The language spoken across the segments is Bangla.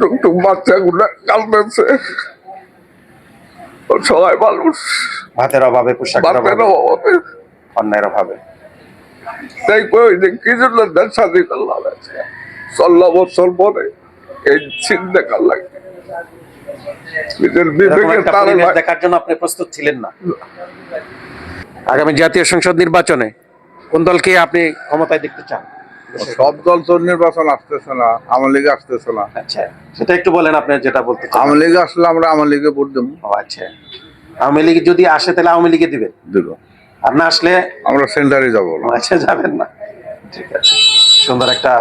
টুকটুক বাচ্চাগুলো কাঁদতেছে সবাই মানুষ। ভাতের অভাবে পোশাকের অভাবে। অভাবে। অন্যের অভাবে। তাই কই যে কি জন্য দেশ স্বাধীন বছর পরে এই চিন্তা কর লাগে দেখার জন্য আপনি প্রস্তুত ছিলেন না। আগামী জাতীয় সংসদ নির্বাচনে কোন দলকে আপনি ক্ষমতায় দেখতে চান? সব দল তো নির্বাচন আসতেছে না আওয়ামী লীগ আসতেছে না। আচ্ছা সেটা একটু বলেন আপনি যেটা বলতে আওয়ামী লীগ আসলে আমরা আওয়ামী লীগে ভোট দেবো। ও আচ্ছা। আওয়ামী লীগ যদি আসে তাহলে আওয়ামী লীগে দিবেন? দেব। আর না আসলে? আমরা সেন্টারে যাব। না আচ্ছা যাবেন না। ঠিক আছে। সুন্দর একটা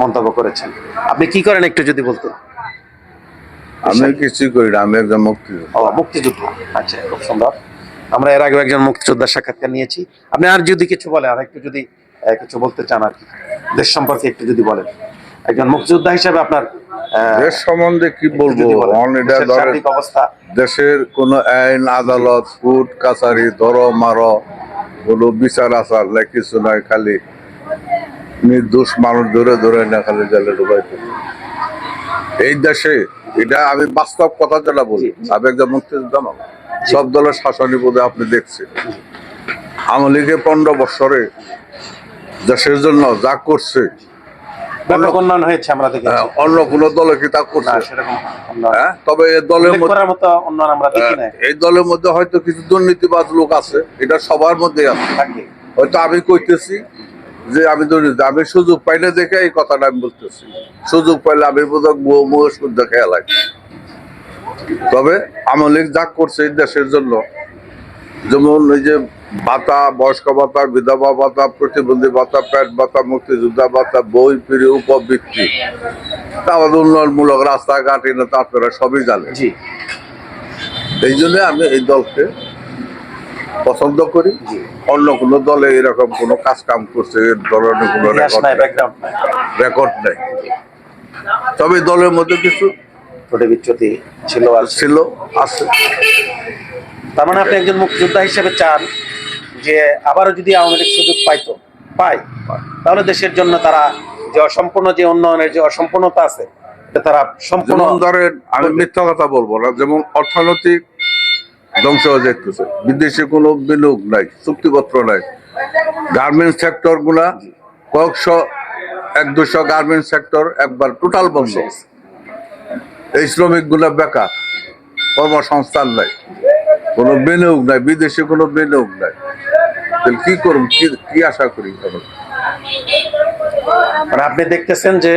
মন্তব্য করেছেন। আপনি কি করেন একটু যদি বলতেন? আমি কিছুই করি না আমি একজন মুক্তিযোদ্ধা। ও মুক্তিযুদ্ধ। আচ্ছা খুব সুন্দর। আমরা এর আগে একজন মুক্তিযোদ্ধার সাক্ষাৎকার নিয়েছি। আপনি আর যদি কিছু বলেন আর একটু যদি কিছু বলতে চান আর কি। দেশ সম্পর্কে একটু যদি বলেন। একজন মুক্তিযোদ্ধা হিসেবে আপনার দেশ সম্বন্ধে কি বলব? অবস্থা। দেশের কোন আইন আদালত কোর্ট কাছারি ধরো মারো কোনো বিচার আচার নাই কিছু নাই খালি নির্দোষ মানুষ ধরে ধরে না খালি জেলে ঢুকাইতে এই দেশে এটা আমি বাস্তব কথা যেটা বলি আমি একজন মুক্তিযোদ্ধা সব দলের শাসনী বোধে আপনি দেখছেন। আওয়ামী লীগে পনেরো বছরে দেশের জন্য যা করছে। ব্যাপক উন্নয়ন হয়েছে আমরা দেখেছি। অন্য কোন দলে কি তা করছে? সেরকম উন্নয়ন। হ্যাঁ তবে এই দলের মধ্যে উন্নয়ন আমরা দেখি না এই দলের মধ্যে হয়তো কিছু দুর্নীতিবাজ লোক আছে এটা সবার মধ্যে আছে। হয়তো আমি কইতেছি যে আমি দুর্নীতি আমি সুযোগ পাইলে দেখে এই কথাটা আমি বলতেছি। সুযোগ পাইলে আমি বোধহয় মুহ শুদ্ধ খেয়াল তবে আওয়ামী লীগ যা করছে এই দেশের জন্য যেমন এই যে ভাতা বয়স্ক ভাতা বিধবা ভাতা প্রতিবন্ধী ভাতা পেট ভাতা মুক্তিযোদ্ধা ভাতা বই ফিরে উপবৃত্তি। তারপর উন্নয়নমূলক রাস্তাঘাট তো আপনারা সবই জানেন। জি। এই জন্য আমি এই দলকে পছন্দ করি। অন্য কোন দলে এরকম কোন কাজ কাম করছে এর ধরনের কোনো রেকর্ড নাই। তবে দলের মধ্যে কিছু বিচ্যুতি ছিল আর ছিল আছে। তার মানে আপনি একজন মুক্তিযোদ্ধা হিসেবে চান। যে আবারও যদি আওয়ামী লীগ সুযোগ পাইতো পায় তাহলে দেশের জন্য তারা যে অসম্পূর্ণ যে উন্নয়নের যে অসম্পূর্ণতা আছে তারা সম্পূর্ণ ধরেন আমি মিথ্যা কথা বলব না যেমন অর্থনৈতিক ধ্বংস হয়ে যাইতেছে। বিদেশে কোনো বিনিয়োগ নাই চুক্তিপত্র নাই। গার্মেন্টস সেক্টরগুলা কয়েকশো এক দুশো গার্মেন্টস সেক্টর একবার টোটাল বন্ধ। এই শ্রমিকগুলা বেকার কর্মসংস্থান নাই কোনো বিনিয়োগ নাই বিদেশে কোনো বিনিয়োগ নাই। তাহলে কি কি কি আশা করি? মানে আপনি দেখতেছেন যে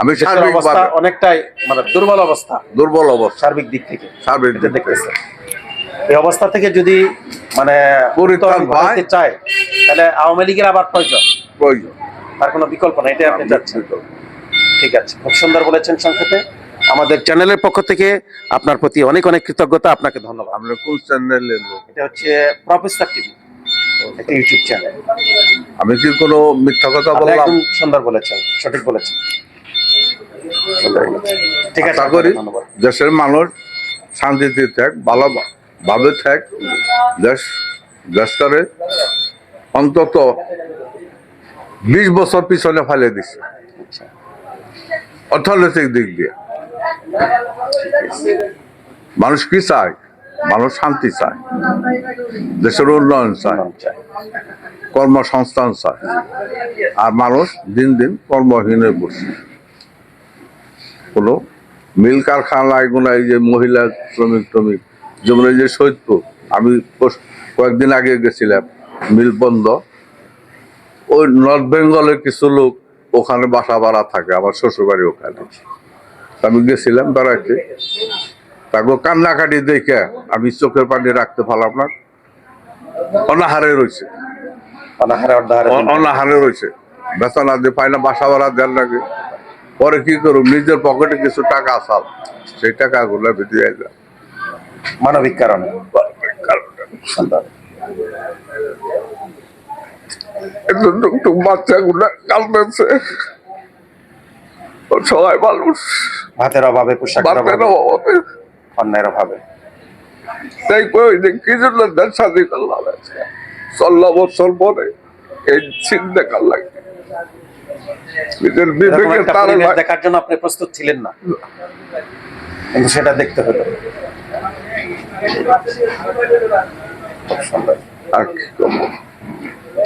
আমি সার্বিক অবস্থা অনেকটাই মানে দুর্বল অবস্থা। দুর্বল অবস্থা। সার্বিক দিক থেকে। সার্বিক দিক। দেখতেছেন। এই অবস্থা থেকে যদি মানে পরিত্রাণ। ঘটাতে চায় তাহলে আওয়ামী লীগের আবার প্রয়োজন। প্রয়োজন। তার কোনো বিকল্প নেই এটাই আপনি চাচ্ছেন। ঠিক আছে। খুব সুন্দর বলেছেন সংক্ষেপে। আমাদের চ্যানেলের পক্ষ থেকে আপনার প্রতি অনেক অনেক কৃতজ্ঞতা। আপনাকে ধন্যবাদ। আমরা কোন চ্যানেলের লোক? এটা হচ্ছে প্রফেসর টিভি। একটা ইউটিউব চ্যানেল আমি কি কোনো মিথ্যা কথা বললাম? একদম সুন্দর বলেছেন সঠিক বলেছেন। ঠিক আছে আশা করি দেশের মানুষ শান্তিতে থাক ভালো ভাবে থাক দেশ দেশটারে অন্তত বিশ বছর পিছনে ফেলে দিচ্ছে আচ্ছা, অর্থনৈতিক দিক দিয়ে। মানুষ কি চায়? মানুষ শান্তি চায়। দেশের উন্নয়ন চায়। কর্মসংস্থান চায়। আর মানুষ দিন দিন কর্মহীন হয়ে পড়ছে। মিল কারখানা এগুলো এই যে মহিলা শ্রমিক ট্রমিক যেমন যে সৈয়দপুর, আমি কয়েকদিন আগে গেছিলাম, মিল বন্ধ। ওই নর্থ বেঙ্গলের কিছু লোক ওখানে বাসা ভাড়া থাকে, আমার শ্বশুরবাড়ি ওখানে। আমি গেছিলাম বেড়াইতে। তাকে কান্নাকাটি দেখে আমি চোখের পানি রাখতে পারলাম না। অনাহারে রয়েছে। অনাহারে রয়েছে। বেতন আদি পায় না বাসা ভাড়া দেন লাগে পরে কি করুম? নিজের পকেটে কিছু টাকা আসাল। সেই টাকাগুলো দিয়ে যায় মানবিক কারণে। বাচ্চাগুলো কাঁদতেছে। সবাই মানুষ। ভাতের অভাবে পোশাকের অভাবে। অন্যের অভাবে। তাই কই যে কি জন্য দেশ স্বাধীন বছর পরে এই লাগে? নিজের তারা দেখার জন্য আপনি প্রস্তুত ছিলেন না। কিন্তু সেটা দেখতে হলো?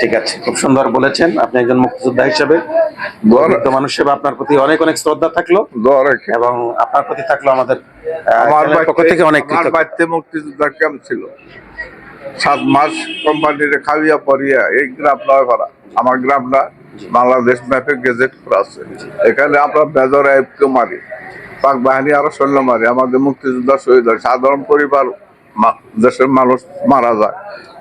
ঠিক আছে খুব সুন্দর বলেছেন। আপনি একজন মুক্তিযোদ্ধা হিসেবে। মানুষ হিসেবে আপনার প্রতি অনেক অনেক শ্রদ্ধা থাকল। এবং আপনার প্রতি থাকল আমাদের আমার পক্ষ থেকে অনেক আমার বাড়িতে মুক্তিযোদ্ধা ক্যাম্প ছিল। সাত মাস কোম্পানির খাইয়া পরিয়া এই গ্রাম নয় ভাড়া আমার গ্রামটা বাংলাদেশ ম্যাপে গেজেট করা আছে। এখানে আমরা বেজর আইবকে মারি পাক বাহিনী আরও সৈন্য মারি আমাদের মুক্তিযোদ্ধা শহীদ হয়। সাধারণ পরিবার দেশের মানুষ মারা যায়।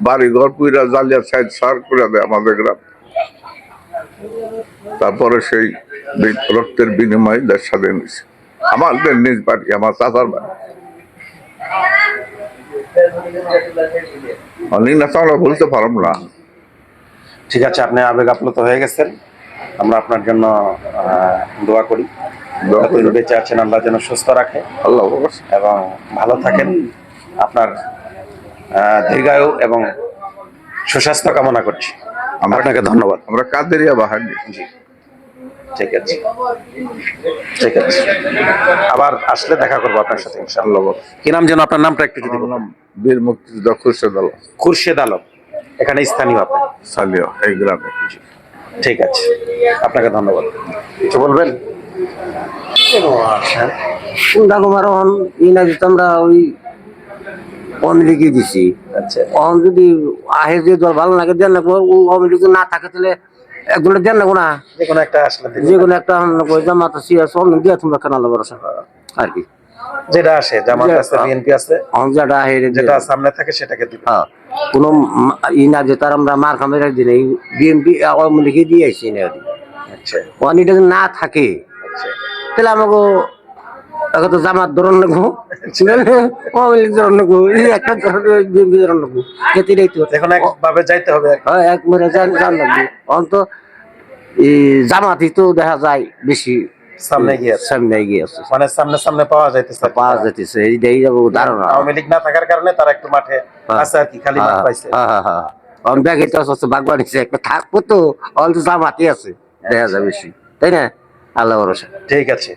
বাড়ি ঘর পুইরা জালিয়া সাইড সার করে দেয় আমাদের গ্রাম। তারপরে সেই রক্তের বিনিময়ে দেশ স্বাধীন হয়েছে। আমাদের নিজ বাড়ি আমার চাচার বাড়ি। অনেক না আমরা বলতে পারব না। ঠিক আছে আপনি আবেগ আপ্লুত হয়ে গেছেন। আমরা আপনার জন্য দোয়া করি। বেঁচে আছেন আল্লাহ যেন সুস্থ রাখে। আল্লাহ। এবং ভালো থাকেন। আপনার দীর্ঘায়ু এবং সুস্বাস্থ্য কামনা করছি। আমরা আপনাকে ধন্যবাদ। আমরা কাদেরিয়া বাহানি। জি। ঠিক আছে। ঠিক আছে। আবার আসলে দেখা করব আপনার সাথে ইনশাআল্লাহ। কি নাম যেন আপনার নামটা একটু যদি নাম বীর মুক্তিযোদ্ধা খুরশেদ আলম। খুরশেদ আলম। এখানে স্থানীয় আপনি? সালিয়া এই গ্রামে। ঠিক আছে। আপনাকে ধন্যবাদ। কিছু বলবেন? ডাকুমার অন ই না দিতে আমরা ওই অন লিখে দিছি। আচ্ছা। যদি আহে যে দল ভালো লাগে দেন না অন লিখে না থাকে তাহলে একজনে দেন না না যে কোনো একটা আসলে যে কোনো একটা জামাত আছে অন দিয়ে তোমরা কেন আলো ভরসা আর কি। যেটা আসে জামাত আছে বিএনপি আছে। যেটা আহে যেটা সামনে থাকে সেটাকে হ্যাঁ কোনো মা- ই না যে তার আমরা মার খামে আওয়ামী দিয়ে না আচ্ছা। না থাকে আচ্ছা। তাহলে আমাকে এখন তো জামাত ধরন লাগবো। আওয়ামী লীগ ধরন লাগবো একটা ধরন বিএনপি ধরন লাগবো এটাই তো এখন একভাবে যাইতে হবে হ্যাঁ, এক মেরে জান জান লাগবে অন্ত এই জামাতই তো দেখা যায় বেশি সামনে গিয়ে সামনে এগিয়ে আছে। মানে সামনে সামনে পাওয়া যাইতেছে। পাওয়া যেতেছে এইটাই যাব ধারণা। আওয়ামী লীগ না থাকার কারণে তারা একটু মাঠে আছে আর কি খালি মাঠ পাইছে। হ্যাঁ হ্যাঁ হ্যাঁ। অন ব্যাগে তো আছে বাগবানিছে একটা থাকব তো অল তো জামাতই আছে দেখা যায় বেশি। তাই না? আল্লাহ ভরসা। ঠিক আছে।